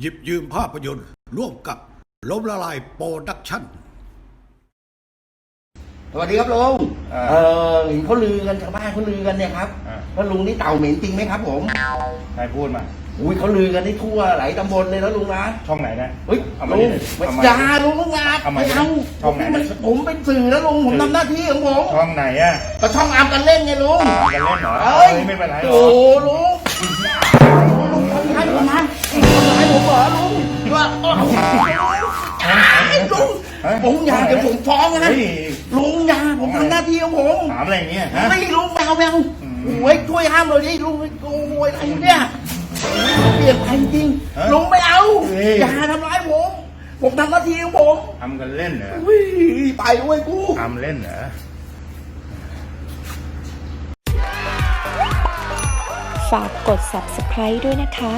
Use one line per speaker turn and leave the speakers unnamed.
หยิบยืมภาพยนตร์ ร่วมกับล้มละลายโปรดักชั่น
สวัสดีครับลุง
อ่า
เออเห็นเขาลือกันชาวบ้านเขาลือกันเนี่ยครับ
อ่า
ว่าลุงนี่เต่าเหม็นจริงไหมครับ ผม
ใครพูดมา
อุ้ยเขาลือกันที่ทั่วหลายตำบลเลยนะลุงนะ
ช่องไหนนะ
เฮ้ย
เอามา
ลุง
ดิ
ไม่
เอามา
อย่าลุงลุงอย่า
เอามา
ไม่
ดิ
เอา
ช่องไหน
ผมผมเป็นสื่อแล้วลุงผมทำหน้าที่ของผม
ช่องไหนอะ
ก็ช่องอามกันเล่นไงลุง
กันเล่นเหรอ
เอ้ย
ไม่เป็นไรหร
โอ้
อ
โหลุง ลุงผมอย่าเดี๋ยวผมฟ้องนะ
เฮ้ย
ลุงอย่าผมทำหน้าที่ของผม
ถามอะไรอย่างเงี้ยฮะ
ไม่ลุงแมวแมว
อืม
โอ้ยช่วยห้ามเลยดิลุงโอ้ยอะไรเนี่ยเปลี่ยนไปจริง
ฮะ
ลุงไม่เอา
เฮ้ย
อย่าทำร้ายผมผมทำหน้าที่ของผม
ทำกันเล่นเหรอ
อุ้ยไปด้วยกู
ทำเล่นเหรอ
ฝากกด subscribe ด้วยนะคะ